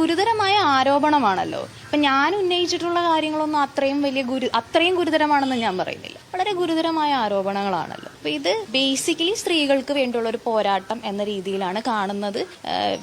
ഗുരുതരമായ ആരോപണമാണല്ലോ. ഇപ്പൊ ഞാൻ ഉന്നയിച്ചിട്ടുള്ള കാര്യങ്ങളൊന്നും അത്രയും വലിയ ഗുരു അത്രയും ഗുരുതരമാണെന്ന് ഞാൻ പറയുന്നില്ല. വളരെ ഗുരുതരമായ ആരോപണങ്ങളാണല്ലോ. അപ്പൊ ഇത് ബേസിക്കലി സ്ത്രീകൾക്ക് വേണ്ടിയുള്ള ഒരു പോരാട്ടം എന്ന രീതിയിലാണ് കാണുന്നത്.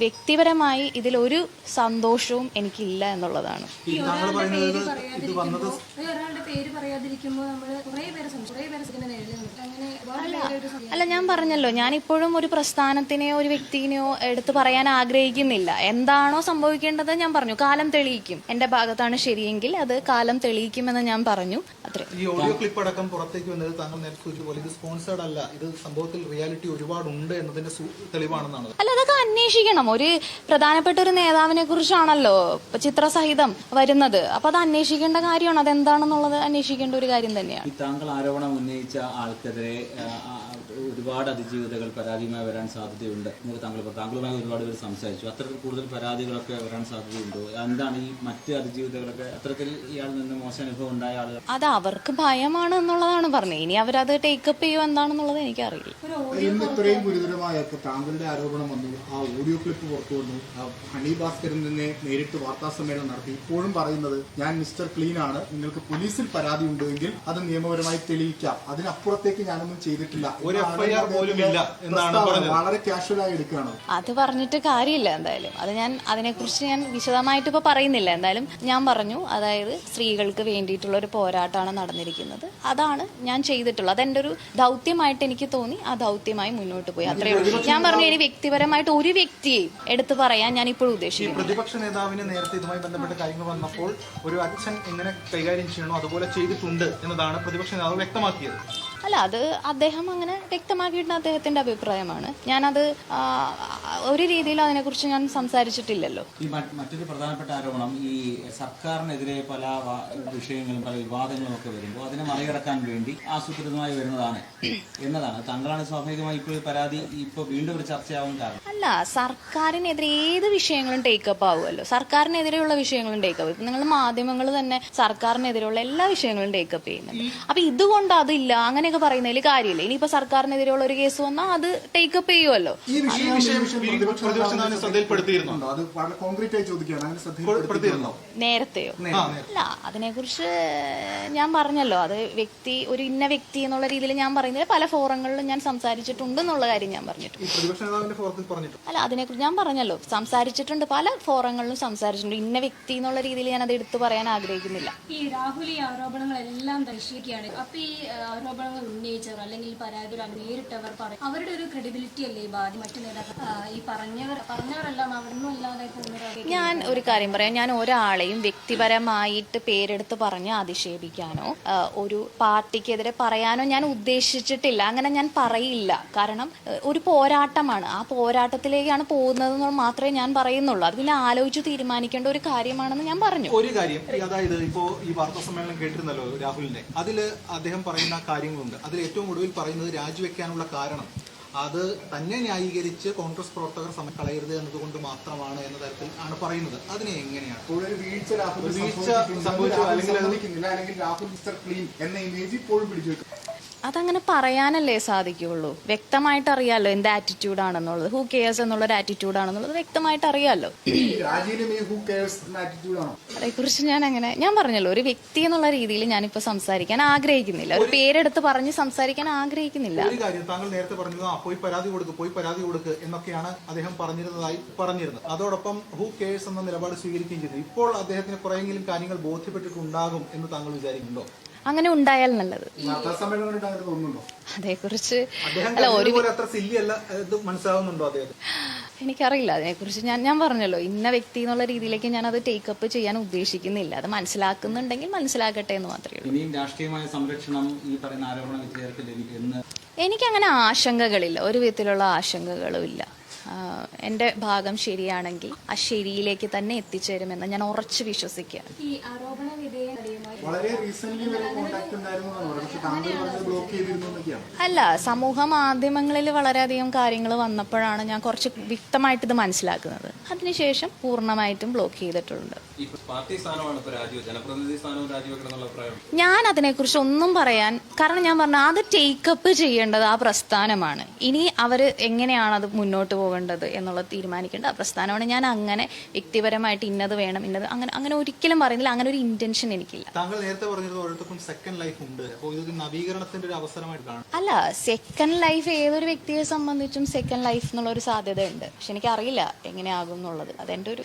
വ്യക്തിപരമായി ഇതിലൊരു സന്തോഷവും എനിക്കില്ല എന്നുള്ളതാണ്. ഈ പറയുന്നത് ഇത് വന്നത് ഒരാളുടെ പേര് പറയാതിരിക്കുമ്പോൾ നമ്മൾ കുറേ പേരെ സംശയം കുറേ പേരെ ഇതിനെ നേരിടുന്നുണ്ട് അങ്ങനെ ഒരുപാട് പേരെ ഒരു സംശയം അല്ല ഞാൻ പറഞ്ഞല്ലോ ഞാൻ ഇപ്പോഴും ഒരു പ്രസ്ഥാനത്തിനെയോ ഒരു വ്യക്തിനെയോ എടുത്തു പറയാൻ ആഗ്രഹിക്കുന്നില്ല. എന്താണോ സംഭവിക്കേണ്ടത് ഞാൻ പറഞ്ഞു. കാലം തെളിയിക്കും. എന്റെ ഭാഗത്താണ് ശരിയെങ്കിൽ അത് കാലം തെളിയിക്കുമെന്ന് ഞാൻ പറഞ്ഞു. അത്രേ. ഈ ഓഡിയോ ക്ലിപ്പ് അടക്കം പുറത്തേക്ക് വന്നത് താങ്കൾ നേരത്തെ ഇത് സ്പോൺസേർഡ് അല്ല. ഇത് സംഭവത്തിൽ റിയാലിറ്റി ഒരുപാടുണ്ട് എന്നതിന്റെ തെളിവാണെന്നാണ്. അല്ല അതൊക്കെ അന്വേഷിക്കണം. ഒരു പ്രധാനപ്പെട്ട ഒരു നേതാവിനെ കുറിച്ചാണല്ലോ ചിത്രസഹിതം വരുന്നത്. അപ്പൊ അത് അന്വേഷിക്കേണ്ട കാര്യമാണ്. അതെന്താണെന്നുള്ളത് അന്വേഷിക്കേണ്ട ഒരു കാര്യം തന്നെയാണ്. താങ്കൾ ആരോപണം ഉന്നയിച്ച ആൾക്കെതിരെ ഒരുപാട് അതിജീവിതകൾ പരാതിയുമായി വരാൻ സാധ്യതയുണ്ട് എന്നൊക്കെ താങ്കൾ പറഞ്ഞു. താങ്കളുമായി ഒരുപാട് പേര് സംസാരിച്ചു. അത്തരത്തിൽ കൂടുതൽ പരാതികളൊക്കെ വരാൻ സാധ്യതയുണ്ടോ? എന്താണ് ഈ മറ്റ് അതിജീവിതകളൊക്കെ? അത്തരത്തിൽ ഇയാൾ നിന്ന് മോശം അനുഭവം ഉണ്ടായ ആളുകൾ അത് അവർക്ക് ഭയമാണ് എന്നുള്ളതാണ് പറഞ്ഞത്. ഇനി അവരത് ടേക്കപ്പ് ചെയ്യുക എന്താണെന്നുള്ളത് എനിക്കറിയില്ല. ഇന്ന് ഇത്രയും ഗുരുതരമായ താങ്കളുടെ ആരോപണം വന്നു. ആ ഓഡിയോ ക്ലിപ്പ് പുറത്തു വന്നു. ആ ഹണി ഭാസ്കരൻ തന്നെ നേരിട്ട് വാർത്താ സമ്മേളനം നടത്തി. ഇപ്പോഴും പറയുന്നത് ഞാൻ മിസ്റ്റർ ക്ലീൻ ആണ്. നിങ്ങൾക്ക് പോലീസിൽ പരാതി ഉണ്ടെങ്കിൽ അത് നിയമപരമായി തെളിയിക്കാം. അതിനപ്പുറത്തേക്ക് ഞാനൊന്നും ചെയ്തിട്ടില്ല. ഒരു FIR പോലും ഇല്ല എന്നാണ് പറഞ്ഞത്. വളരെ എടുക്കുകയാണ്. അത് പറഞ്ഞിട്ട് കാര്യമില്ല എന്തായാലും. അത് ഞാൻ അതിനെക്കുറിച്ച് ഞാൻ വിശദമായിട്ട് ഇപ്പോൾ പറയുന്നില്ല. എന്തായാലും ഞാൻ പറഞ്ഞു അതായത് സ്ത്രീകൾക്ക് വേണ്ടിയിട്ടുള്ള ഒരു പോരാട്ടമാണ് നടന്നിരിക്കുന്നത്. അതാണ് ഞാൻ ചെയ്തിട്ടുള്ളത്. അതെന്റെ ഒരു ദൗത്യമായിട്ട് എനിക്ക് തോന്നി. ആ ദൗത്യമായി മുന്നോട്ട് പോയി. അത്രയേ ഉള്ളൂ. ഞാൻ പറഞ്ഞു ഇനി വ്യക്തിപരമായിട്ട് ഒരു വ്യക്തിയെ എടുത്തു പറയാൻ ഞാൻ ഇപ്പോഴും ഈ ഉദ്ദേശിക്കുന്നു പ്രതിപക്ഷ നേതാവിന് നേരത്തെ ഇതുമായി ബന്ധപ്പെട്ട കാര്യങ്ങൾ വന്നപ്പോൾ ഒരു അച്ഛൻ എങ്ങനെ കൈകാര്യം ചെയ്യണോ അതുപോലെ ചെയ്തിട്ടുണ്ട് എന്നതാണ് പ്രതിപക്ഷ നേതാവ് വ്യക്തമാക്കിയത്. അല്ല അത് അദ്ദേഹം അങ്ങനെ വ്യക്തമാക്കിയിട്ടുള്ള അദ്ദേഹത്തിന്റെ അഭിപ്രായമാണ്. ഞാനത് ഒരു രീതിയിൽ അതിനെക്കുറിച്ച് ഞാൻ സംസാരിച്ചിട്ടില്ലല്ലോ. ഈ മറ്റൊരു പ്രധാനപ്പെട്ട ആരോപണം ഈ സർക്കാരിനെതിരെ പല വിഷയങ്ങളും പല വിവാദങ്ങളും ഒക്കെ വരുമ്പോൾ അതിനെ മറികടക്കാൻ വേണ്ടി ആസൂത്രിതമായി വരുന്നതാണ് എന്നതാണ്. താങ്കളാണ് സ്വാഭാവികമായി ഇപ്പോൾ പരാതി ഇപ്പോൾ വീണ്ടും ഒരു ചർച്ചയാവാൻ കാരണം. അല്ല സർക്കാരിനെതിരെ ഏത് വിഷയങ്ങളും ടേക്കപ്പ് ആവുമല്ലോ. സർക്കാരിനെതിരെയുള്ള വിഷയങ്ങളും ടേക്കപ്പ് ഇപ്പൊ നിങ്ങൾ മാധ്യമങ്ങൾ തന്നെ സർക്കാരിനെതിരെയുള്ള എല്ലാ വിഷയങ്ങളും ടേക്കപ്പ് ചെയ്യുന്നുണ്ട്. അപ്പൊ ഇതുകൊണ്ട് അതില്ല അങ്ങനെയൊക്കെ പറയുന്നതിൽ കാര്യമില്ല. ഇനിയിപ്പോ സർക്കാരിനെതിരെയുള്ള ഒരു കേസ് വന്നാൽ അത് ടേക്കപ്പ് ചെയ്യുമല്ലോ. പ്രതിപക്ഷ പ്രതിപക്ഷ നേതാവിനെ നേതാവിനെ ശ്രദ്ധയിൽപ്പെടുത്തിയിരുന്നോ? ഉണ്ടോ? അത് വളരെ കോൺക്രീറ്റ് ആയി ചോദിക്കുകയാണ്. അങ്ങനെ ശ്രദ്ധയിൽപ്പെടുത്തിയിരുന്നോ നേരത്തെയോ? ആ, നേരത്തെ. അല്ല അതിനെക്കുറിച്ച് ഞാൻ പറഞ്ഞല്ലോ. അത് വ്യക്തി ഒരു ഇന്ന വ്യക്തി എന്നുള്ള രീതിയിൽ ഞാൻ പറയുന്നില്ല. പല ഫോറങ്ങളിലും ഞാൻ സംസാരിച്ചിട്ടുണ്ട് എന്നുള്ള കാര്യം ഞാൻ പറഞ്ഞിട്ടുണ്ട്. അല്ല പ്രതിപക്ഷ നേതാവിന്റെ ഫോറത്തിൽ പറഞ്ഞിട്ടു അല്ല അതിനെക്കുറിച്ച് ഞാൻ പറഞ്ഞല്ലോ. സംസാരിച്ചിട്ടുണ്ട്. പല ഫോറങ്ങളിലും സംസാരിച്ചിട്ടുണ്ട്. ഇന്ന വ്യക്തി എന്നുള്ള രീതിയിൽ ഞാൻ അത് എടുത്തു പറയാൻ ആഗ്രഹിക്കുന്നില്ല. ഈ രാഹുൽ ഈ ആരോപണങ്ങളെല്ലാം ദർശിക്കുകയാണ് അപ്പൊ ഈ ആരോപണങ്ങൾ ഉന്നയിച്ചവർ അല്ലെങ്കിൽ പരാതികൾ നേരിട്ടവർ പറയും അവരുടെ ഒരു ക്രെഡിബിലിറ്റി അല്ലേ ബാധി മറ്റു നേതാക്കൾ? ഞാൻ ഒരു കാര്യം പറയാം. ഞാൻ ഒരാളെയും വ്യക്തിപരമായിട്ട് പേരെടുത്ത് പറഞ്ഞ് അധിക്ഷേപിക്കാനോ ഒരു പാർട്ടിക്കെതിരെ പറയാനോ ഞാൻ ഉദ്ദേശിച്ചിട്ടില്ല. അങ്ങനെ ഞാൻ പറയില്ല. കാരണം ഒരു പോരാട്ടമാണ്. ആ പോരാട്ടത്തിലേക്കാണ് പോകുന്നത് മാത്രമേ ഞാൻ പറയുന്നുള്ളൂ. അത് പിന്നെ ആലോചിച്ച് തീരുമാനിക്കേണ്ട ഒരു കാര്യമാണെന്ന് ഞാൻ പറഞ്ഞു. ഒരു കാര്യം അതായത് ഇപ്പോ ഈ വാർത്താ സമ്മേളനം കേട്ടിരുന്നല്ലോ രാഹുലിന്റെ. അതിൽ അദ്ദേഹം പറയുന്ന കാര്യങ്ങളുണ്ട്. അതിൽ ഏറ്റവും ഒടുവിൽ പറയുന്നത് രാജിവെക്കാനുള്ള കാരണം അത് തന്നെ ന്യായീകരിച്ച് കോൺഗ്രസ് പ്രവർത്തകർ സമയം കളയരുത് എന്നതുകൊണ്ട് മാത്രമാണ് എന്ന തരത്തിൽ ആണ് പറയുന്നത്. അതിനെ എങ്ങനെയാണ്? വീഴ്ച വീഴ്ച. സംഭവിച്ചു, അല്ലെങ്കിൽ അല്ലെങ്കിൽ രാഹുൽ മിസ്റ്റർ ക്ലീൻ എന്ന ഇമേജ് ഇപ്പോഴും പിടിച്ചു അതങ്ങനെ പറയാനല്ലേ സാധിക്കുള്ളൂ വ്യക്തമായിട്ട് അറിയാലോ എന്ത് ആറ്റിറ്റ്യൂഡ് ആണെന്നുള്ളത്. ഹൂ കെയേഴ്സ് എന്നുള്ള ഒരു ആറ്റിറ്റ്യൂഡ് ആണെന്നുള്ളത് വ്യക്തമായിട്ട് അറിയാലോ അതേക്കുറിച്ച് ഞാൻ അങ്ങനെ ഞാൻ പറഞ്ഞല്ലോ ഒരു വ്യക്തി എന്നുള്ള രീതിയിൽ ഞാനിപ്പോ സംസാരിക്കാൻ ആഗ്രഹിക്കുന്നില്ല. ഒരു പേരെടുത്ത് പറഞ്ഞ് സംസാരിക്കാൻ ആഗ്രഹിക്കുന്നില്ല. ഒരു കാര്യം താങ്കൾ നേരത്തെ പറഞ്ഞത് ആ പോയി പരാതി കൊടുക്ക് പോയി പരാതി കൊടുക്ക് എന്നൊക്കെയാണ് അദ്ദേഹം പറഞ്ഞിരുന്നതായി പറഞ്ഞിരുന്നത്. അതോടൊപ്പം ഹൂ കെയേഴ്സ് എന്ന നിലപാട് സ്വീകരിക്കുകയും ചെയ്തു. ഇപ്പോൾ അദ്ദേഹത്തിന് കുറെയെങ്കിലും കാര്യങ്ങൾ ബോധ്യപ്പെട്ടിട്ടുണ്ടാകും എന്ന് താങ്കൾ വിചാരിക്കുന്നുണ്ടോ? അങ്ങനെ ഉണ്ടായാൽ നല്ലത്. വാർത്താ കുറിച്ച് എനിക്കറിയില്ല അതിനെ കുറിച്ച് അതേക്കുറിച്ച് അല്ല ഒരു എനിക്കറിയില്ല അതിനെക്കുറിച്ച്. ഞാൻ ഞാൻ പറഞ്ഞല്ലോ ഇന്ന വ്യക്തി എന്നുള്ള രീതിയിലേക്ക് ഞാൻ അത് ടേക്കപ്പ് ചെയ്യാൻ ഉദ്ദേശിക്കുന്നില്ല. അത് മനസ്സിലാക്കുന്നുണ്ടെങ്കിൽ മനസ്സിലാക്കട്ടെ എന്ന് മാത്രമേ ഉള്ളൂ. രാഷ്ട്രീയമായ സംരക്ഷണം ഈ പറയുന്ന ആരോപണ എനിക്കങ്ങനെ ആശങ്കകളില്ല. ഒരു വിധത്തിലുള്ള ആശങ്കകളും ഇല്ല. എന്റെ എന്റെ ഭാഗം ശരിയാണെങ്കിൽ ആ ശരിയിലേക്ക് തന്നെ എത്തിച്ചേരുമെന്ന് ഞാൻ ഉറച്ചു വിശ്വസിക്കുകയാണ് അല്ല സമൂഹ മാധ്യമങ്ങളിൽ വളരെയധികം കാര്യങ്ങൾ വന്നപ്പോഴാണ് ഞാൻ കുറച്ച് വ്യക്തമായിട്ട് ഇത് മനസ്സിലാക്കുന്നത്. അതിനുശേഷം പൂർണമായിട്ടും ബ്ലോക്ക് ചെയ്തിട്ടുണ്ട്. ഞാൻ അതിനെക്കുറിച്ച് ഒന്നും പറയാൻ കാരണം ഞാൻ പറഞ്ഞു അത് ടേക്കപ്പ് ചെയ്യേണ്ടത് ആ പ്രസ്ഥാനമാണ്. ഇനി അവർ എങ്ങനെയാണ് അത് മുന്നോട്ട് പോകേണ്ടത് എന്നുള്ളത് തീരുമാനിക്കേണ്ട ആ പ്രസ്ഥാനമാണ്. ഞാൻ അങ്ങനെ വ്യക്തിപരമായിട്ട് ഇന്നത് വേണം ഇന്നത് അങ്ങനെ അങ്ങനെ ഒരിക്കലും പറയുന്നില്ല. അങ്ങനെ ഒരു ഇന്റൻഷൻ എനിക്കില്ല. താങ്കൾ നേരത്തെ ഓരോരുത്തർക്കും സെക്കൻഡ് ലൈഫ് ഉണ്ട്. അപ്പോൾ ഇതൊരു നവീകരണത്തിന്റെ ഒരു അവസരമായിട്ടാണ് അല്ല സെക്കൻഡ് ലൈഫ് ഏതൊരു വ്യക്തിയെ സംബന്ധിച്ചും സെക്കൻഡ് ലൈഫ് എന്നുള്ള ഒരു സാധ്യത ഉണ്ട് പക്ഷെ എനിക്കറിയില്ല എങ്ങനെയാകും എന്നുള്ളത്. അതെന്റെ ഒരു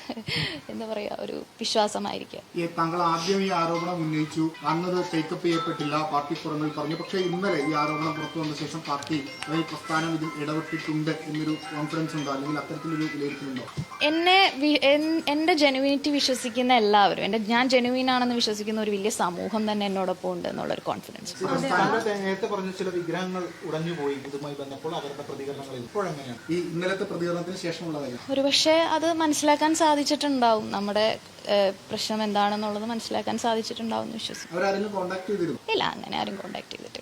എന്താ പറയാ ഒരു വിശ്വാസമായിരിക്കും. താങ്കൾ ആദ്യം ഈ ആരോപണം ഉന്നയിച്ചു. അന്നത് ടേക്കപ്പ് ചെയ്യപ്പെട്ടില്ല പാർട്ടി പുറങ്ങളിൽ പറഞ്ഞു. പക്ഷേ ഇന്നലെ ഈ ആരോപണം പുറത്തു വന്ന ശേഷം പാർട്ടി പ്രസ്ഥാനം ഇതിൽ ഇടപെട്ടിട്ടുണ്ട് എന്നൊരു കോൺഫിഡൻസ് ഉണ്ടോ? അല്ലെങ്കിൽ അത്തരത്തിലൊരു വിലയിരുത്തലുണ്ടോ? എന്നെ എന്റെ ജെനുവിനിറ്റി വിശ്വസിക്കുന്ന എല്ലാവരും എന്റെ ഞാൻ ജെനുവിൻ ആണെന്ന് വിശ്വസിക്കുന്ന ഒരു വലിയ സമൂഹം തന്നെ എന്നോടൊപ്പം ഉണ്ട് എന്നുള്ള ഒരു കോൺഫിഡൻസ് നേരത്തെ പറഞ്ഞ ചില വിഗ്രഹങ്ങൾ ഉടഞ്ഞുപോയി ഇതുമായി ബന്ധപ്പോൾ അവരുടെ പ്രതികരണങ്ങളിൽ ഇപ്പോഴെങ്ങനെയാണ് ഈ ഇന്നലത്തെ പ്രതികരണത്തിന് ശേഷമുള്ള ഒരുപക്ഷെ അത് മനസ്സിലാക്കാൻ സാധിച്ചിട്ടുണ്ടാവും. നമ്മുടെ പ്രശ്നം എന്താണെന്നുള്ളത് മനസ്സിലാക്കാൻ സാധിച്ചിട്ടുണ്ടാവും എന്ന് വിശ്വസിക്കുന്നു ഇല്ല അങ്ങനെ ആരും കോണ്ടാക്ട് ചെയ്തിട്ടില്ല.